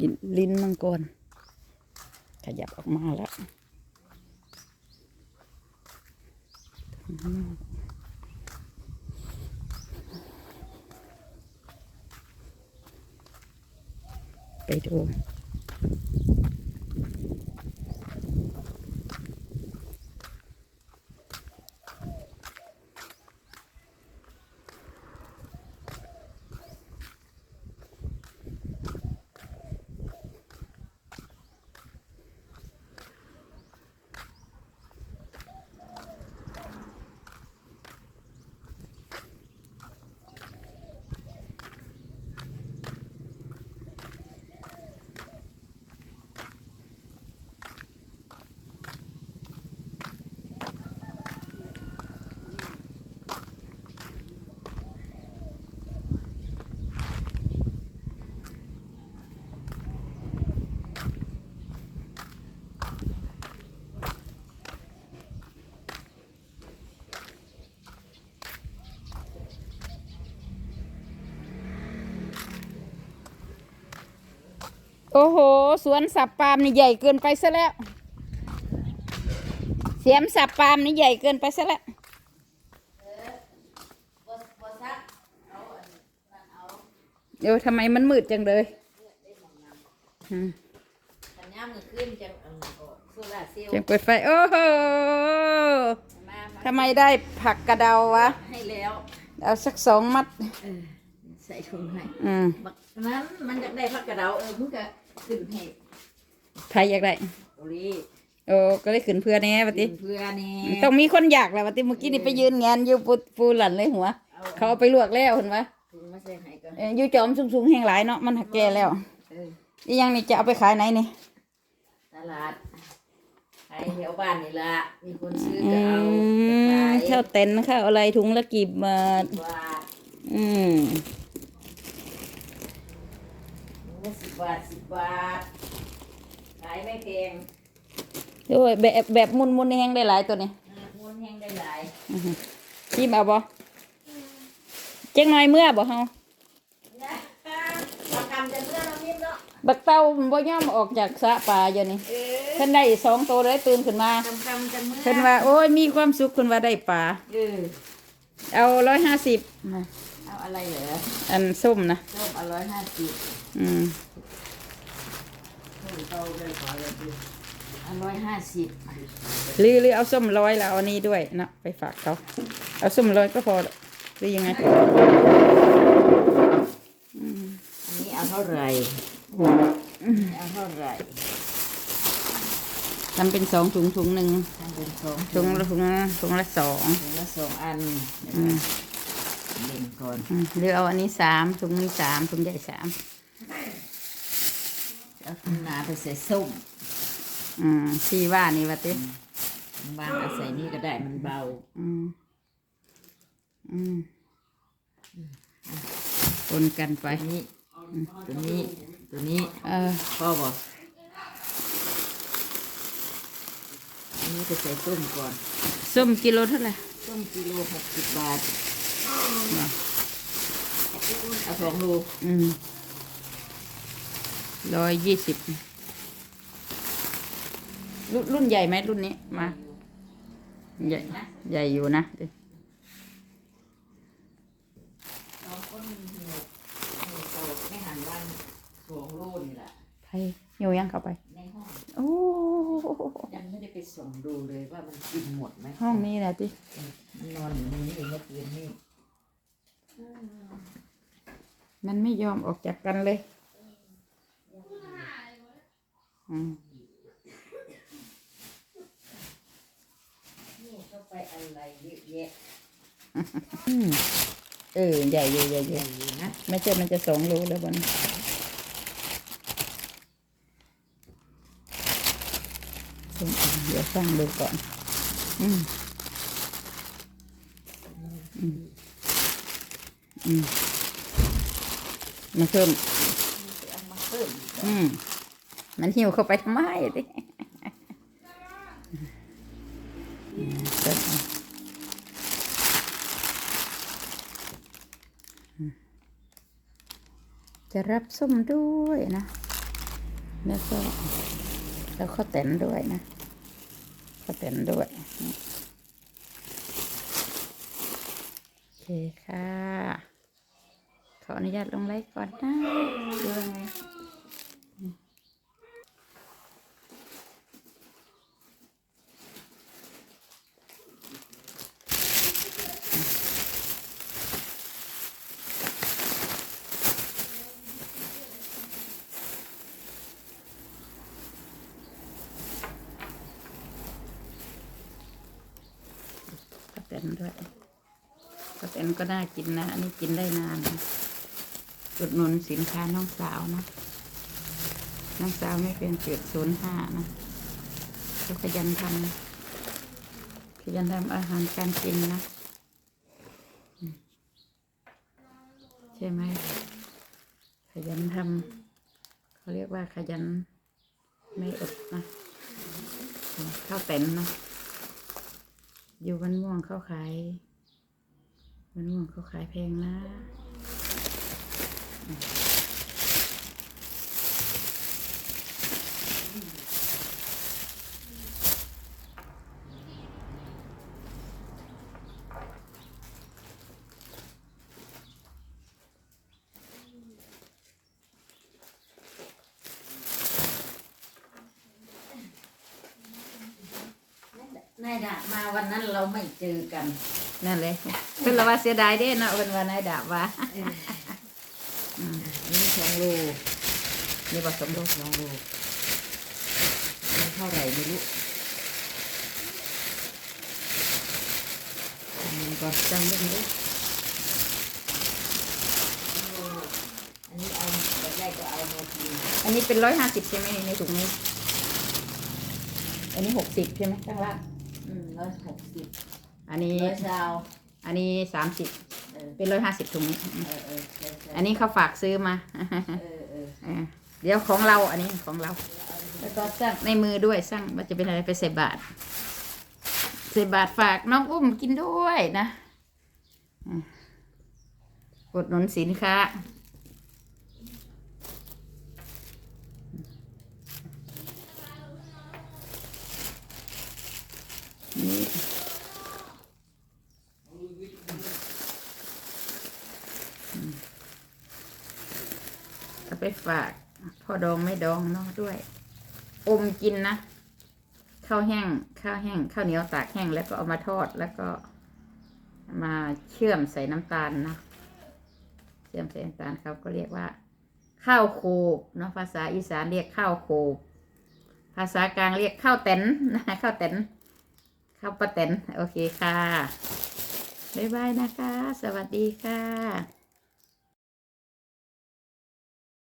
ลิ้นลิ้นมังกร ขยับออกมาแล้วไปดู โอ้โห สวนสับปาล์มนี่ใหญ่เกินไปซะแล้ว เสียมสับปาล์มนี่ใหญ่เกินไปซะแล้วเดี๋ยวทำไมมันมืดจังเลยอืมขันย่ามมือขึ้นจะเอันก็โซลาร์เซลล์จังเปิดไฟ โอ้โหมามาทำไมได้ผักกระเดาวะ ให้แล้ว เอาสักสองมัดเออ ใส่ถุงให้อืมบักนั้นมันจะได้พักกระเดาเออมึงก็ขึ้นให้ใครอยากได้ โอลีโอ้ก็ได้ขึ้นเพื่อแน่ปฏิเพื่อนี่ต้องมีคนอยากแหละปฏิเมื่อกี้นี่ไปยืนงานอยู่ปูปูหลันเลยหัว เขาเอาไปลวกแล้วเห็นไหมถุงมาใส่ให้ก่อนเอ้ยอยู่จอมสูงๆแห้งหลายเนาะมันหักแก่แล้วเอออีหยังนี่จะเอาไปขายไหนนี่ ตลาดขายแถวบ้านนี่ละมีคนซื้ออืก็เอามขายข้าวเต็นข้าวอะไรถุงละกี่บาทบาทอืมถุง ละสิบบาทสิบบาท ขายไม่แพงโอ้ยแบบแบบมุนมุนๆนี่แห้งได้หลายตัวนี่อ่าม้วนแห้งได้หลายชิมเอาบ่เจ๊งหน่อยเมื่อบ่เฮานะเราทำจะเพื่อเรานิ่มเนาะบักเต้ามันบ่ย่อมออกจากสระป่าอยู่นี่เออเพิ่นได้สองตัวเลยตื่นขึ้นมาทำทำจะเมื่อเพิ่นว่าโอ้ยมีความสุขคุณว่าได้ปลาเออเอาร้อยห้าสิบเอาอะไรเหรออันส้มนะส้มเอาร้อยห้าสิบอืมเอาร้อยห้าสิบหรือหรือเอาส้มร้อยแล้วเอานี้ด้วยนะไปฝากเขาเอาส้มร้อยก็พอหรือยังไงอันนี้เอาเท่าไหร่เอาเท่าไหร่ทำเป็นสองถุงถุงหนึ่งทำเป็นสองถุงละถุงละถุงละสองถุงละสองอันเดี๋ยวอืมนะ เล่นก่อนอืมหรือเอาอันนี้สามถุงนี้สามถุงใหญ่สามเอาถุงหนาไปใส่ส้มอืมที่ว่านี่วะติบางเอาใส่นี่ก็ได้มันเบาอืมอืมคนกันไป ตัวนี้ตัวนี้ตัวนี้เออ พ่อบอกอันนี้ไปใส่ส้มก่อน ส้มกิโลเท่าไหร่ ส้มกิโลหกสิบบาท เอาสองโลอืมร้อยยี่สิบรุ่นรุ่นใหญ่ไหมรุ่นนี้มา ใหญ่ ใหญ่อยู่นะดิสองคนหนึ่งหกหนึ่งโตไม่หันวันสองโลนี่แหละไทยโยยังเข้าไป ในห้อง โอ้ ยังไม่ได้ไปส่องดูเลยว่ามันกินหมดไหมห้องนี้แหละติมันนอนอยู่ในนี่เมื่อคืนนี่ มันไม่ยอมออกจากกันเลยอืมนี่เข้าไปอะไรเยอะแยะอืมเออใหญ่อยู่ใหญ่อใหยู่ญ่อยู่นะไม่ใช่มันจะสองโลแล้วบนส้มเดี๋ยวสั่งดูก่อน อืมอืม อืมมาเพิ่มเพิ่มอืมมันหิวเข้าไปทำไมดิจะรับส้มด้วยนะ แล้วก็แล้วข้าวแตนด้วยนะข้าวแตนด้วย โอเคค่ะ ออนุญาตลงไลฟ์ก่อนนะดูยังไงแตนด้วยข้าวแตนก็น่ากินนะ อันนี้กินได้นานนะ อุดหนุนสินค้าน้องสาวนะ น้องสาวไม่เป็นเจ็ดศูนย์ห้านะก็ขยันทำขยันทำอาหารการกินนะใช่ไหมขยันทำเขาเรียกว่าขยันไม่อดนะข้าวแตนนะอยู่วันม่วงเขาขายวันม่วงเขาขายแพงนะ นายดามาวันนั้นเราไม่เจอกัน นั่นเลยเพิ่นละว่าเสียดายเด้เนาะเพิ่นว่านายดาบว่า อืมนี่สองโลนี่บอกสมรู้สองโลนี่เท่าไหร่ไม่รู้อันนี้ก่อนจำไม่ได้อันนี้เอาแรกก็เอามากินอันนี้เป็นร้อยห้าสิบใช่ไหมในถุงนี้ อันนี้หกสิบใช่ไหมข้างล่างอืมร้อยหกสิบอันนี้ร้อยชาวอันนี้สามสิบ เออเป็นร้อยห้าสิบถุงนี้เออเออร้อยชาวอันนี้เขาฝากซื้อมาเออเออเออเดี๋ยวของเราอันนี้ของเรา แล้วก็สั่งในมือด้วยสั่งว่าจะเป็นอะไรไปใส่บาตรใส่บาตรฝากน้องอุ้มกินด้วยนะอะกดหนุนสินค้า นี่อืม เอาไปฝากพ่อดองไม่ดองเนาะด้วย อมกินนะข้าวแห้งข้าวแห้งข้าวเหนียวตากแห้งแล้วก็เอามาทอดแล้วก็ มาเชื่อมใส่น้ำตาลนะเชื่อมใส่น้ำตาลเขาก็เรียกว่า ข้าวโคบเนาะภาษาอีสานเรียกข้าวโคบภาษากลางเรียกข้าวแตนนะข้าวแตนข้าวปลาแตนโอเคค่ะบ๊ายบายนะคะ สวัสดีค่ะ